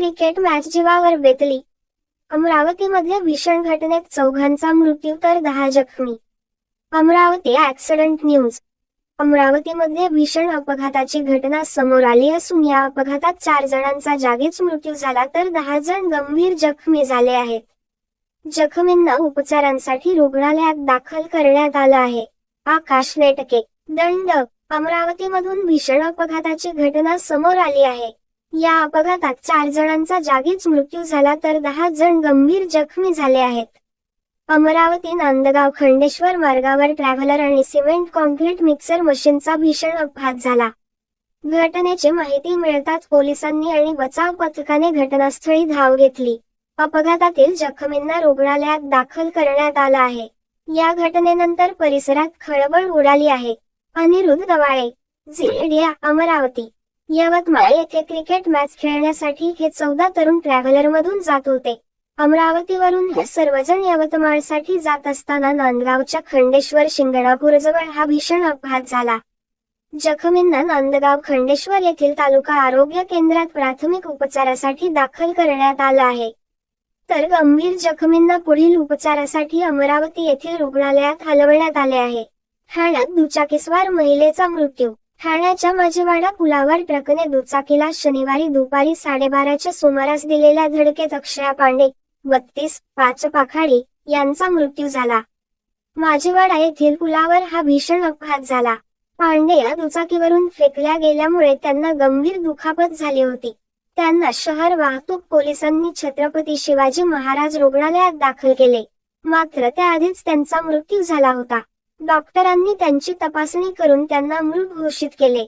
Cricket match जीवावर बेतली अमरावतीमधल्या भीषण घटनेत चौघांचा मृत्यू तर दहा जखमी. अमरावती ऍक्सिडेंट न्यूज अमरावतीमध्ये भीषण अपघाताची घटना समोर आली असून या अपघातात चार जणांचा जागीच मृत्यू झाला तर दहा जण गंभीर जखमी झाले आहेत. जखमींना उपचारांसाठी रुग्णालयात दाखल करण्यात आलं आहे. आकाश नेटके दंड. अमरावतीमधून भीषण अपघाताची घटना समोर आली आहे. या अपघातात चार जणांचा जागीच मृत्यू झाला तर दहा जण गंभीर जखमी झाले आहेत. अमरावती नांदगाव खंडेश्वर मार्गावर ट्रॅव्हलर आणि सिमेंट कॉन्क्रीट मिक्सर मशीनचा भीषण अपघात झाला. घटनेची माहिती मिळताच पोलिसांनी आणि बचाव पथकाने घटनास्थळी धाव घेतली. अपघातातील जखमींना रुग्णालयात दाखल करण्यात आलं आहे. या घटनेनंतर परिसरात खळबळ उडाली आहे. अनिरुद्ध गवाळे झी अमरावती. यवतमाळ येथे क्रिकेट मॅच खेळण्यासाठी हे चौदा तरुण ट्रॅव्हलर मधून जात होते. अमरावतीवरून हे सर्वजण यवतमाळसाठी जात असताना नांदगावच्या खंडेश्वर शिंगणापूरजवळ हा भीषण अपघात झाला. जखमींना नांदगाव खंडेश्वर येथील तालुका आरोग्य केंद्रात प्राथमिक उपचारासाठी दाखल करण्यात आलं आहे. तर गंभीर जखमींना पुढील उपचारासाठी अमरावती येथील रुग्णालयात हलवण्यात आले आहे. ठाण्यात दुचाकीस्वार महिलेचा मृत्यू ठाण्याच्या माझेवाडा पुलावर ट्रकने दुचाकीला शनिवारी दुपारी साडेबाराच्या सुमारास दिलेल्या धडकेत अक्षया पांडे बत्तीस पाच पाखाडे यांचा मृत्यू झाला. माझेवाडा येथील पुलावर हा भीषण अपघात झाला. पांडे या दुचाकीवरून फेकल्या गेल्यामुळे त्यांना गंभीर दुखापत झाली होती. त्यांना शहर वाहतूक पोलिसांनी छत्रपती शिवाजी महाराज रुग्णालयात दाखल केले. मात्र त्याआधीच त्यांचा मृत्यू झाला होता. डॉक्टरांनी त्यांची तपासणी करून त्यांना मृत घोषित केले.